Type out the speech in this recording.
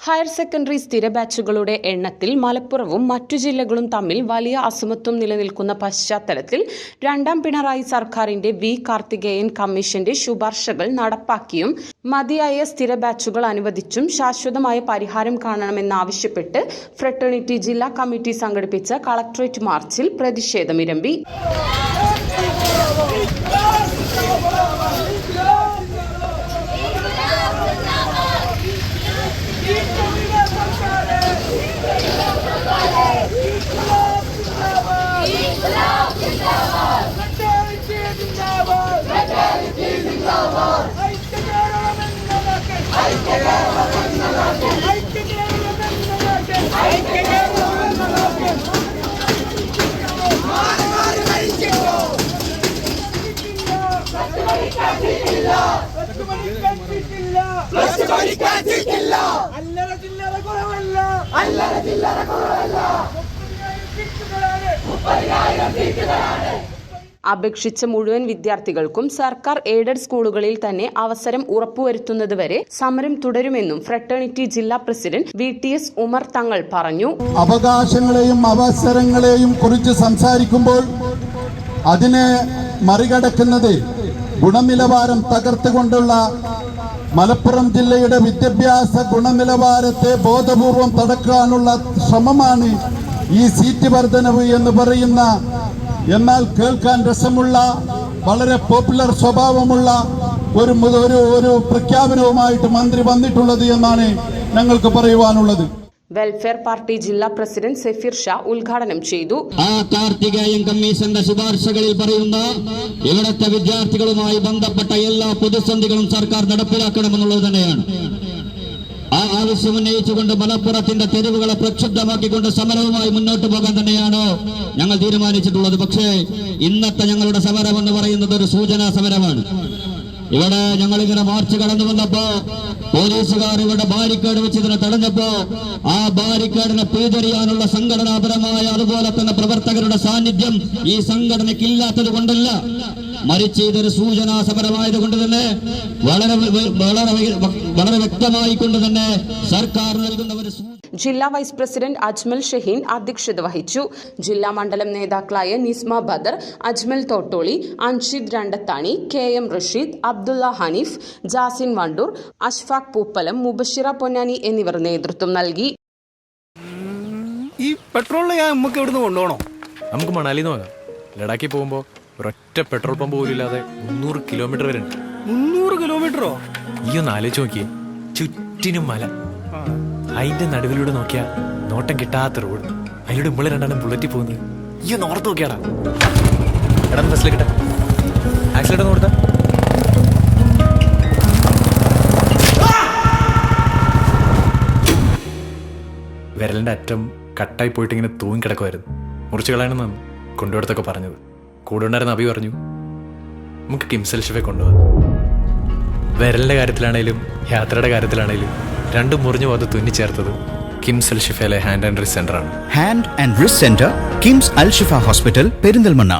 Higher secondary സ്ഥിര ബാച്ചുകളുടെ എണ്ണത്തിൽ മലപ്പുറവും മറ്റു ജില്ലകളും തമ്മിൽ വലിയ അസമത്വം നിലനിൽക്കുന്ന പശ്ചാത്തലത്തിൽ രണ്ടാം പിണറായി സർക്കാരിന്റെ വി കാർത്തികേയൻ കമ്മീഷന്റെ ശുപാർശകൾ നടപ്പാക്കിയും മതിയായ സ്ഥിര ബാച്ചുകൾ അനുവദിച്ചും ശാശ്വതമായ പരിഹാരം കാണണമെന്നാവശ്യപ്പെട്ട് ഫ്രട്ടേണിറ്റി ജില്ലാ കമ്മിറ്റി സംഘടിപ്പിച്ച കളക്ടറേറ്റ് മാർച്ചിൽ പ്രതിഷേധമിരമ്പി അല്ലറ ചില്ലറ കുറവല്ല. അല്ലറ ചില്ലറ കുറവല്ല. അപേക്ഷിച്ച മുഴുവൻ വിദ്യാർത്ഥികൾക്കും സർക്കാർ എയ്ഡഡ് സ്കൂളുകളിൽ തന്നെ അവസരം ഉറപ്പുവരുത്തുന്നതുവരെ സമരം തുടരുമെന്നും ഫ്രട്ടേണിറ്റി ജില്ലാ president V T S Umar Thangal പറഞ്ഞു. അവകാശങ്ങളെയും അവസരങ്ങളെയും കുറിച്ച് സംസാരിക്കുമ്പോൾ അതിനെ മറികടക്കുന്നത് ഗുണനിലവാരം തകർത്തുകൊണ്ടുള്ള മലപ്പുറം ജില്ലയുടെ വിദ്യാഭ്യാസ ഗുണനിലവാരത്തെ ബോധപൂർവം തടക്കാനുള്ള ശ്രമമാണ് ഈ സീറ്റ് വർധനവ് എന്ന് പറയുന്ന എന്നാൽ കേൾക്കാൻ രസമുള്ള വളരെ പോപ്പുലർ സ്വഭാവമുള്ള ഒരു ഒരു പ്രഖ്യാപനവുമായിട്ട് മന്ത്രി വന്നിട്ടുള്ളത് എന്നാണ് ഞങ്ങൾക്ക് പറയുവാനുള്ളത്. വെൽഫെയർ പാർട്ടി ജില്ലാ പ്രസിഡന്റ് സഫീർ ഷാ ഉദ്ഘാടനം ചെയ്തു. ആ കാർത്തികേയൻ കമ്മീഷന്റെ ശുപാർശകളിൽ പറയുന്ന ഇവിടുത്തെ വിദ്യാർത്ഥികളുമായി ബന്ധപ്പെട്ട എല്ലാ പ്രതിസന്ധികളും സർക്കാർ നടപ്പിലാക്കണമെന്നുള്ളത് തന്നെയാണ്. ആ ആവശ്യം ഉന്നയിച്ചുകൊണ്ട് മലപ്പുറത്തിന്റെ തെരുവുകളെ പ്രക്ഷുബ്ധമാക്കിക്കൊണ്ട് സമരവുമായി മുന്നോട്ട് പോകാൻ തന്നെയാണ് ഞങ്ങൾ തീരുമാനിച്ചിട്ടുള്ളത്. പക്ഷേ ഇന്നത്തെ ഞങ്ങളുടെ സമരം എന്ന് പറയുന്നത് ഒരു സൂചനാ സമരമാണ്. ഇവിടെ ഞങ്ങൾ ഇങ്ങനെ മാർച്ച് കടന്നു വന്നപ്പോ പോലീസുകാർ ഇവിടെ ബാരിക്കേഡ് വെച്ച് ഇതിനെ തടഞ്ഞപ്പോ ആ ബാരിക്കേഡിനെ പിഴുതെറിയാനുള്ള സംഘടനാപരമായ അതുപോലെ തന്നെ പ്രവർത്തകരുടെ സാന്നിധ്യം ഈ സംഘടനയ്ക്ക് ഇല്ലാത്തത് കൊണ്ടല്ല. മറിച്ച് ഇതൊരു സൂചനാ സമരമായത് കൊണ്ട് തന്നെ വളരെ വളരെ വളരെ വ്യക്തമായി കൊണ്ട് തന്നെ സർക്കാർ നൽകുന്ന ഒരു ജില്ലാ വൈസ് പ്രസിഡന്റ് അജ്മൽ ഷഹീൻ അധ്യക്ഷത വഹിച്ചു. ജില്ലാ മണ്ഡലം നേതാക്കളായ നിസ്മ ബദർ അജ്മൽ തോട്ടോളി അൻഷിദ് രണ്ടത്താണി കെ എം റഷീദ് അബ്ദുള്ള ഹനീഫ് ജാസിൻ വണ്ടൂർ അഷ്ഫാഖ് പൂപ്പലം മുബഷിറ പൊന്നാനി എന്നിവർ നേതൃത്വം നൽകി. ഈ പെട്രോളിന് ഞാൻ നമുക്ക് ഇവിടുന്ന് കൊണ്ടുപോകണോ? നമുക്ക് മണാലിന്ന് പോകാം. ലഡാക്കിൽ പോകുമ്പോൾ ഒരൊറ്റ പെട്രോൾ പമ്പ് പോലും ഇല്ലാതെ മുന്നൂറ് കിലോമീറ്റർ വരെ ഉണ്ട്. മുന്നൂറ് കിലോമീറ്ററോ ഈ ഒന്ന് ആലോചിച്ച് നോക്കിയേ. ചുറ്റിനും മല. അതിന്റെ നടുവിലൂടെ നോക്കിയാ നോട്ടം കിട്ടാത്ത റോഡ്. അതിലൂടെ മുകളിൽ രണ്ടാളും ബുള്ളറ്റിൽ പോകുന്നത് ഈ ഒന്ന് ഓർത്ത് നോക്കിയാടാ. എടാ ബസ്സിൽ കിട്ടാ ആക്സിഡന്റ് ഒന്ന് കൊടുത്താ. വിരലിന്റെ അറ്റം കട്ടായി പോയിട്ട് ഇങ്ങനെ തൂങ്ങി കിടക്കുമായിരുന്നു മുറിച്ചു കളയണമെന്നാണ് കൊണ്ടുപോയിടത്തൊക്കെ പറഞ്ഞത്. കൂടെ ഉണ്ടായിരുന്ന അഭി പറഞ്ഞു നമുക്ക് കിംസൽ ഷെഫെ കൊണ്ടുപോകാം വിരലിന്റെ കാര്യത്തിലാണേലും യാത്രയുടെ കാര്യത്തിലാണേലും രണ്ടും മുറിഞ്ഞു പോകാതെ തുന്നിച്ചേർത്തത് അൽ ഷിഫയിലെ hand and wrist സെന്ററാണ് hand and wrist centre KIMS Al Shifa hospital Perinthalmanna.